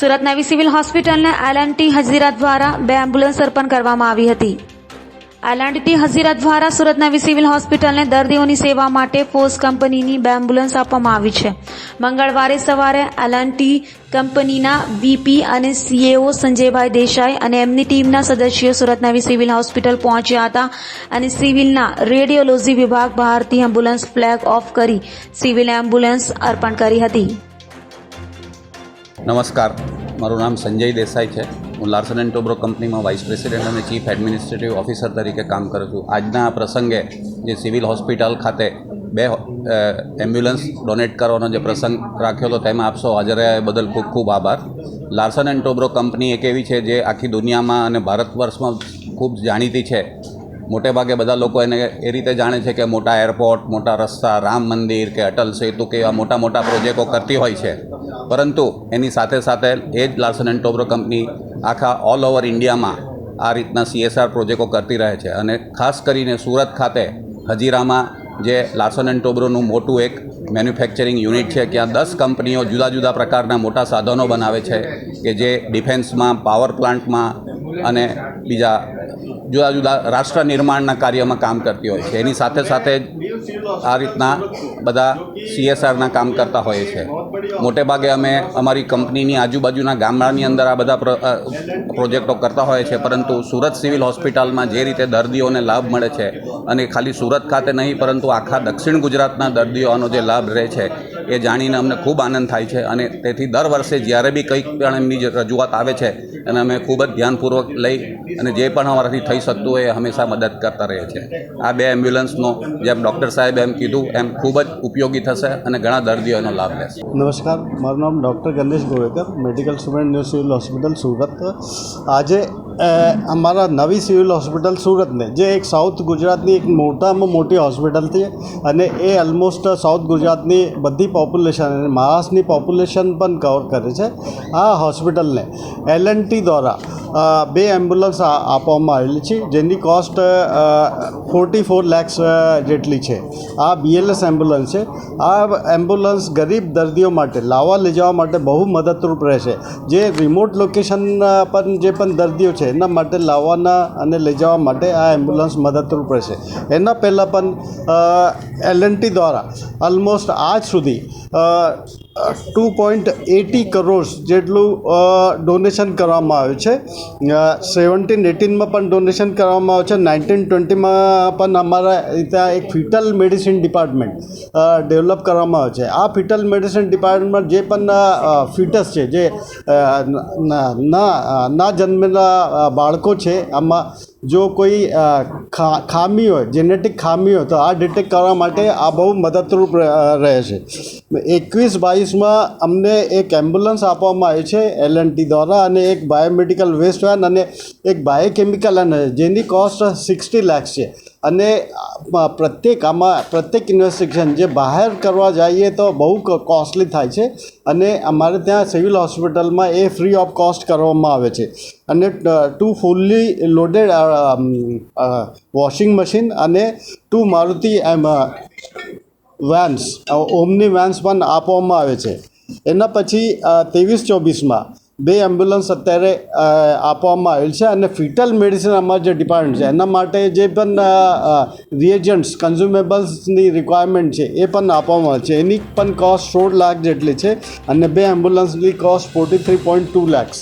સુરત નવી સિવિલ હોસ્પિટલને એલએનટી હજીરા દ્વારા બે એમ્બ્યુલન્સ અર્પણ કરવામાં આવી હતી. એલએનટી હજીરા દ્વારા સુરત નવી સિવિલ હોસ્પિટલને દર્દીઓની સેવા માટે ફોર્સ કંપનીની બે એમ્બ્યુલન્સ આપવામાં આવી છે. મંગળવારે સવારે એલએનટી કંપનીના વીપી અને સીએઓ સંજયભાઈ દેસાઈ અને એમની ટીમના સદસ્યો સુરત નવી સિવિલ હોસ્પિટલ પહોંચ્યા હતા અને સિવિલના રેડિયોલોજી વિભાગ બહારથી એમ્બ્યુલન્સ ફ્લેગ ઓફ કરી સિવિલ એમ્બ્યુલન્સ અર્પણ કરી હતી. નમસ્કાર. મારું નામ સંજય દેસાઈ છે. હું લાર્સન એન્ડ ટોબ્રો કંપનીમાં વાઇસ પ્રેસિડેન્ટ અને ચીફ એડમિનિસ્ટ્રેટિવ ઓફિસર તરીકે કામ કરું છું. આજના આ પ્રસંગે જે સિવિલ હોસ્પિટલ ખાતે બે એમ્બ્યુલન્સ ડોનેટ કરવાનો જે પ્રસંગ રાખ્યો હતો, તેમાં આપશો હાજર રહ્યા બદલ ખૂબ ખૂબ આભાર. લાર્સન એન્ડ ટોબ્રો કંપની એક એવી છે જે આખી દુનિયામાં અને ભારત વર્ષમાં ખૂબ જાણીતી છે. મોટે ભાગે બધા લોકો એને એ રીતે જાણે છે કે મોટા એરપોર્ટ મોટા રસ્તા, રામ મંદિર કે અટલ સેતુ કે એવા મોટા મોટા પ્રોજેક્ટો કરતી હોય છે. પરંતુ એની સાથે સાથે એ જ લાર્સન એન્ડ ટોબ્રો કંપની આખા ઓલ ઓવર ઇન્ડિયામાં આ રીતના સીએસઆર પ્રોજેક્ટો કરતી રહે છે. અને ખાસ કરીને સુરત ખાતે હજીરામાં જે લાર્સન એન્ડ ટોબ્રોનું મોટું એક મેન્યુફેક્ચરિંગ યુનિટ છે, ત્યાં દસ કંપનીઓ જુદા જુદા પ્રકારના મોટા સાધનો બનાવે છે કે જે ડિફેન્સમાં પાવર પ્લાન્ટમાં અને બીજા જુદા જુદા રાષ્ટ્ર નિર્માણના કાર્યમાં કામ કરતી હોય છે. એની સાથે સાથે આ રીતના બધા સીએસઆરના કામ કરતા હોઈએ છીએ મોટે ભાગે અમે અમારી કંપનીની આજુબાજુના ગામડાની અંદર આ બધા પ્રોજેક્ટો કરતા હોઈએ છીએ પરંતુ સુરત સિવિલ હોસ્પિટલમાં જે રીતે દર્દીઓને લાભ મળે છે, અને ખાલી સુરત ખાતે નહીં, પરંતુ આખા દક્ષિણ ગુજરાતના દર્દીઓ આનો જે લાભ રહે છે, એ જાણીને અમને ખૂબ આનંદ થાય છે, અને તેથી દર વર્ષે જ્યારે બી કંઈક પણ એમની રજૂઆત આવે છે, એને અમે ખૂબ જ ધ્યાનપૂર્વક લઈ, અને જે પણ અમારાથી થઈ શકતું હોય એ હંમેશા મદદ કરતા રહીએ છીએ. આ બે એમ્બ્યુલન્સનો જેમ ડૉક્ટર સાહેબે એમ કીધું એમ ખૂબ જ ઉપયોગી થશે અને ઘણા દર્દીઓ એનો લાભ લેશે. નમસ્કાર મારું નામ doctor Ganesh Govekar medical student new civil hospital Surat. આજે અમારા નવી સિવિલ હોસ્પિટલ સુરતને જે એક સાઉથ ગુજરાતની એક મોટામાં મોટી હોસ્પિટલ છે અને એ ઓલમોસ્ટ સાઉથ ગુજરાતની બધી પોપ્યુલેશન અને મહારાષ્ટ્રની પોપ્યુલેશન પણ કવર કરે છે. આ હોસ્પિટલને એલ દ્વારા અ, બે એમ્બ્યુલન્સ આપવામાં આવેલી છે, જેની કોસ્ટ ફોર્ટી ફોર લેક્સ જેટલી છે. આ બીએલએસ એમ્બ્યુલન્સ છે. આ એમ્બ્યુલન્સ ગરીબ દર્દીઓ માટે, લાવવા લઈ જવા માટે બહુ મદદરૂપ રહેશે. જે રિમોટ લોકેશન પર જે પણ દર્દીઓ છે, એના માટે લાવવાના અને લઈ જવા માટે આ એમ્બ્યુલન્સ મદદરૂપ રહેશે. એના પહેલાં પણ એલએનટી દ્વારા ઓલમોસ્ટ આજ સુધી ટુ પોઈન્ટ એટી કરોડ જેટલું ડોનેશન કરવામાં આવ્યું છે. સેવન્ટીન એટીનમાં પણ ડોનેશન કરવામાં આવ્યું છે. નાઇન્ટીન ટ્વેન્ટીમાં પણ અમારા ત્યાં એક ફિટલ મેડિસિન ડિપાર્ટમેન્ટ ડેવલપ કરવામાં આવ્યું છે. આ ફિટલ મેડિસિન ડિપાર્ટમેન્ટ જે પણ ફિટસ છે, જે ના ના જન્મેલા બાળકો છે, આમાં જો કોઈ ખામી હોય જેનેટિક ખામી હોય, તો આ ડિટેક્ટ કરવા માટે આ બહુ મદદરૂપ રહે છે એકવીસ બાવીસમાં અમને એક એમ્બ્યુલન્સ આપવામાં આવી છે એલ દ્વારા, અને એક બાયોમેડિકલ વેસ્ટ વેન અને એક બાયોકેમિકલ અને જેની કોસ્ટ સિક્સટી લાખ છે. અને પ્રત્યેક આમાં, પ્રત્યેક ઇન્વેસ્ટિગેશન જે બહાર કરવા જઈએ તો બહુ કોસ્ટલી થાય છે. અને અમારે ત્યાં સિવિલ હોસ્પિટલમાં એ ફ્રી ઓફ કોસ્ટ કરવામાં આવે છે. અને two fully loaded washing machine અને ટુ મારુતિ, એમ વેન્સ ઓમની વેન્સ પણ આપવામાં આવે છે. એના પછી ત્રેવીસ ચોવીસમાં બે એમ્બ્યુલન્સ અત્યારે આપવામાં આવેલ છે અને ફિટલ મેડિસિન અમારું જે ડિપાર્ટમેન્ટ છે, એના માટે જે પણ રિએજન્ટ્સ કન્ઝ્યુમેબલ્સની રિક્વાયરમેન્ટ છે, એ પણ આપવામાં આવે છે. એની પણ કોસ્ટ સોળ લાખ જેટલી છે અને બે એમ્બ્યુલન્સની cost forty three point two lakhs